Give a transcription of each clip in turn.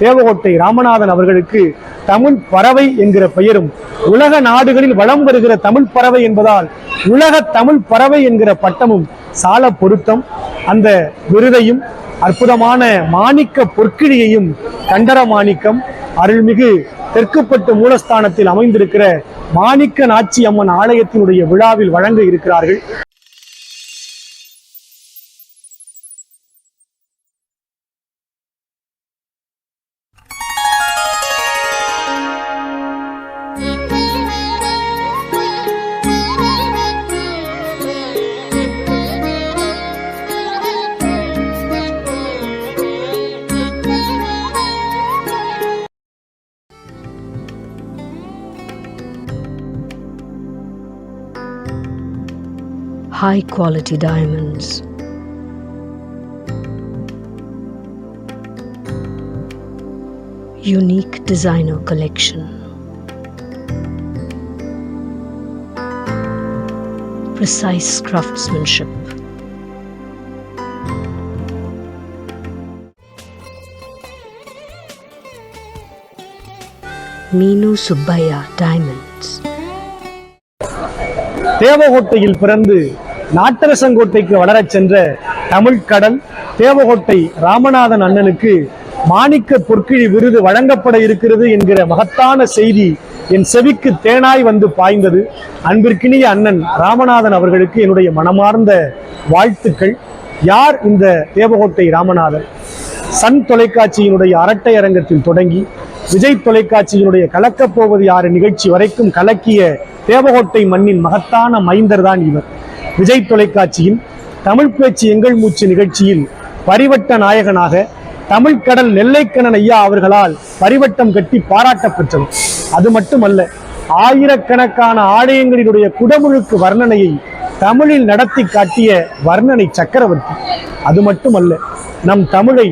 தேவகோட்டை ராமநாதன் அவர்களுக்கு தமிழ் பறவை என்கிற பெயரும் உலக நாடுகளில் வலம் வருகிற தமிழ் பறவை என்பதால் உலக தமிழ் பறவை என்கிற பட்டமும் சால பொருத்தம் அந்த விருதையும் அற்புதமான மாணிக்க பொற்கிழியையும் கண்டர மாணிக்கம் அருள்மிகு தெற்குப்பட்டு மூலஸ்தானத்தில் அமைந்திருக்கிற மாணிக்க நாச்சி அம்மன் ஆலயத்தினுடைய விழாவில் வழங்க இருக்கிறார்கள். high quality diamonds. Unique designer collection. Precise craftsmanship. Meenu Subbaya Diamonds. தேவகோட்டையில் பிறந்து நாட்டரசங்கோட்டைக்கு வளரச் சென்ற தமிழ்கடல் தேவகோட்டை ராமநாதன் அண்ணனுக்கு மாணிக்க பொற்கிழி விருது வழங்கப்பட இருக்கிறது என்கிற மகத்தான செய்தி என் செவிக்கு தேனாய் வந்து பாய்ந்தது. அன்பிற்கினிய அண்ணன் ராமநாதன் அவர்களுக்கு என்னுடைய மனமார்ந்த வாழ்த்துக்கள். யார் இந்த தேவகோட்டை ராமநாதன்? சன் தொலைக்காட்சியினுடைய அரட்டை அரங்கத்தில் தொடங்கி விஜய் தொலைக்காட்சியினுடைய கலக்கப் போவது யாரு? நிகழ்ச்சி வரைக்கும் கலக்கிய தேவகோட்டை மண்ணின் மகத்தான மைந்தர் தான் இவர். விஜய் தொலைக்காட்சியின் தமிழ் பேச்சு எங்கள் மூச்சு நிகழ்ச்சியில் பரிவட்ட நாயகனாக தமிழ் கடல் நெல்லைக்கண்ணன் ஐயா அவர்களால் பரிவட்டம் கட்டி பாராட்டப்பெற்றது. அது மட்டுமல்ல ஆயிரக்கணக்கான ஆலயங்களினுடைய குடமுழுக்கு வர்ணனையை தமிழில் நடத்தி காட்டிய வர்ணனை சக்கரவர்த்தி. அது மட்டுமல்ல நம் தமிழை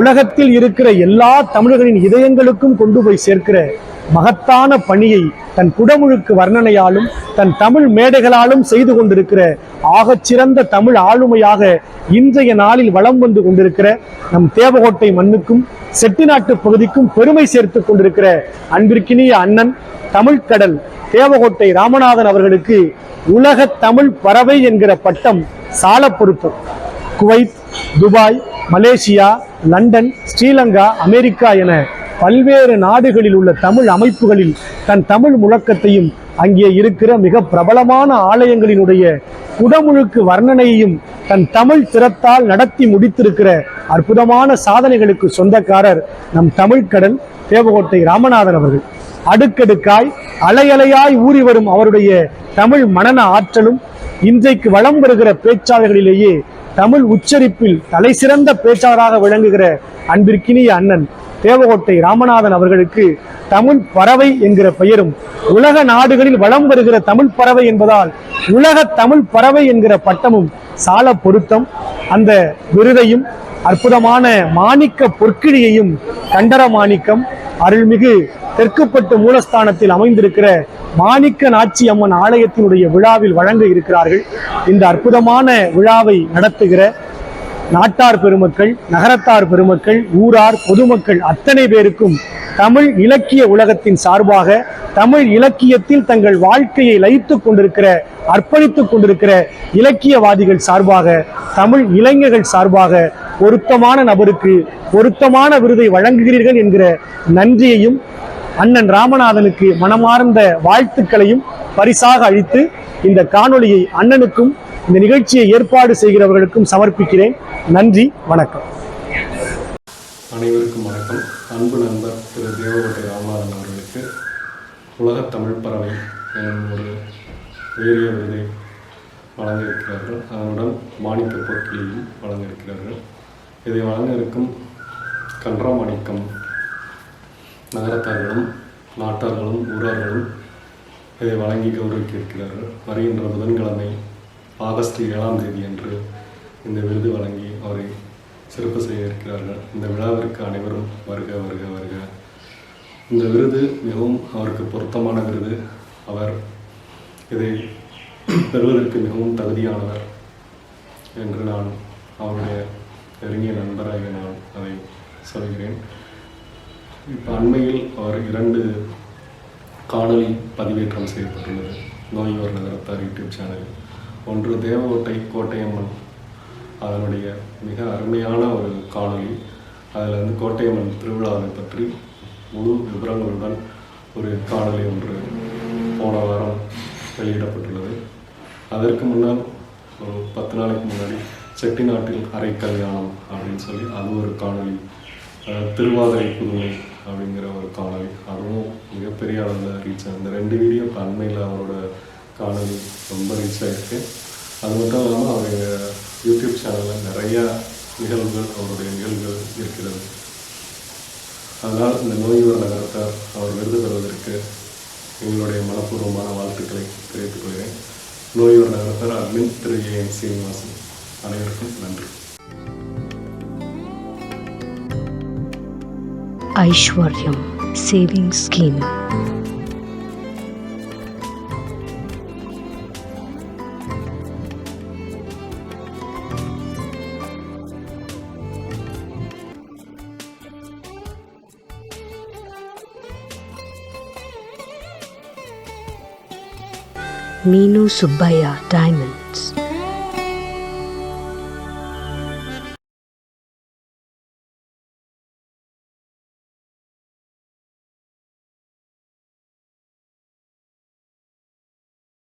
உலகத்தில் இருக்கிற எல்லா தமிழர்களின் இதயங்களுக்கும் கொண்டு போய் சேர்க்கிற மகத்தான பணியை தன் குடமுழுக்கு வர்ணனையாலும் தன் தமிழ் மேடைகளாலும் செய்து கொண்டிருக்கிற ஆகச்சிறந்த தமிழ் ஆளுமையாக இன்றைய நாளில் வலம் வந்து கொண்டிருக்கிற நம் தேவகோட்டை மண்ணுக்கும் செட்டிநாட்டு பகுதிக்கும் பெருமை சேர்த்து கொண்டிருக்கிற அன்பிற்கினிய அண்ணன் தமிழ்கடல் தேவகோட்டை ராமநாதன் அவர்களுக்கு உலக தமிழ் பறவை என்கிற பட்டம் சால பொருத்தம். Kuwait Dubai Malaysia London Sri Lanka America என பல்வேறு நாடுகளில் உள்ள தமிழ் அமைப்புகளில் தன் தமிழ் முழக்கத்தையும் அங்கே இருக்கிற மிக பிரபலமான ஆலயங்களினுடைய குடமுழுக்கு வர்ணனையையும் தன் தமிழ் திறத்தால் நடத்தி முடித்திருக்கிற அற்புதமான சாதனைகளுக்கு சொந்தக்காரர் நம் தமிழ்கடல் தேவகோட்டை ராமநாதன் அவர்கள். அடுக்கடுக்காய் அலையலையாய் ஊறி வரும் அவருடைய தமிழ் மனன ஆற்றலும் இன்றைக்கு வளம் வருகிற பேச்சாளர்களிலேயே தமிழ் உச்சரிப்பில் தலை சிறந்த பேச்சாளராக விளங்குகிற அன்பிற்கினிய அண்ணன் தேவகோட்டை ராமநாதன் அவர்களுக்கு தமிழ் பறவை என்கிற பெயரும் உலக நாடுகளில் வலம் வருகிற தமிழ் பறவை என்பதால் உலக தமிழ் பறவை என்கிற பட்டமும் சால பொருத்தம் அந்த விருதையும் அற்புதமான மாணிக்க பொற்கிழியையும் கண்டர மாணிக்கம் அருள்மிகு தெற்குப்பட்டு மூலஸ்தானத்தில் அமைந்திருக்கிற மாணிக்க நாச்சி அம்மன் ஆலயத்தினுடைய விழாவில் வழங்க இருக்கிறார்கள். இந்த அற்புதமான விழாவை நடத்துகிற நாட்டார் பெருமக்கள் நகரத்தார் பெருமக்கள் ஊரார் பொதுமக்கள் அத்தனை பேருக்கும் தமிழ் இலக்கிய உலகத்தின் சார்பாக தமிழ் இலக்கியத்தில் தங்கள் வாழ்க்கையை லயித்துக் கொண்டிருக்கிற அர்ப்பணித்துக் கொண்டிருக்கிற இலக்கியவாதிகள் சார்பாக தமிழ் இளைஞர்கள் சார்பாக பொருத்தமான நபருக்கு பொருத்தமான விருதை வழங்குகிறீர்கள் என்கிற நன்றியையும் அண்ணன் ராமநாதனுக்கு மனமார்ந்த வாழ்த்துக்களையும் பரிசாக அளித்து இந்த காணொளியை அண்ணனுக்கும் இந்த நிகழ்ச்சியை ஏற்பாடு செய்கிறவர்களுக்கும் சமர்ப்பிக்கிறேன். நன்றி வணக்கம். அனைவருக்கும் வணக்கம். அன்பு நண்பர் திரு தேவகோட்டை ராமநாதன் அவர்களுக்கு உலகத் தமிழ் பறவை எனும் ஒரு உயரிய விருதை வழங்க இருக்கிறார்கள் அதனுடன் மாணிக்க பொற்கிளியும் வழங்க இருக்கிறார்கள் இதை வழங்க இருக்கும் கன்றாமாணிக்கம் நகரத்தார்களும் நாட்டார்களும் ஊரார்களும் இதை வழங்கி கௌரவிக்க இருக்கிறார்கள். வருகின்ற புதன்கிழமை ஆகஸ்ட் ஏழாம் தேதி அன்று இந்த விருது வழங்கி அவரை சிறப்பு செய்ய இருக்கிறார்கள். இந்த விழாவிற்கு அனைவரும் வருக வருக வருக. இந்த விருது மிகவும் அவருக்கு பொருத்தமான விருது. அவர் இதை பெறுவதற்கு மிகவும் தகுதியானவர் என்று நான் அவருடைய நெருங்கிய நண்பராக நான் அதை சொல்கிறேன். இப்போ அண்மையில் அவர் இரண்டு காணொளி பதிவேற்றம் செய்யப்பட்டுள்ளது. நோய்யோர் நகரத்தார் யூடியூப் சேனலில். ஒன்று தேவகோட்டை கோட்டையம்மன். அதனுடைய மிக அருமையான ஒரு காணொளி. அதில் வந்து கோட்டையம்மன் திருவிழாவை பற்றி முழு விவரங்களுடன் ஒரு காணொளி ஒன்று போன வாரம் வெளியிடப்பட்டுள்ளது. அதற்கு முன்னால் ஒரு பத்து நாளைக்கு முன்னாடி செட்டிநாட்டில் அரை கல்யாணம் அப்படின்னு சொல்லி அது ஒரு காணொளி. திருவாதிரை புதுமை அப்படிங்கிற ஒரு காணொளி. அதுவும் மிகப்பெரிய அளவில் ரீச் ஆகுது இந்த ரெண்டு வீடியோ இப்போ அண்மையில் அவரோட காணல் ரொம்ப ரீச் ஆகிருக்கு அது மட்டும் இல்லாமல் அவருடைய யூடியூப் சேனலில் நிறையா நிகழ்வுகள் அவருடைய நிகழ்வுகள் இருக்கிறது. அதனால் இந்த நோய்வர் நகரத்தார் அவர் விருது பெறுவதற்கு எங்களுடைய மனப்பூர்வமான வாழ்த்துக்களை தெரிவித்துக் கொள்கிறேன். நோய்வர் நகரத்தார் அட்மின் திரு ஏ சீனிவாசன். அனைவருக்கும் நன்றி. Aishwaryam Saving scheme. Minu Subaya Diamonds.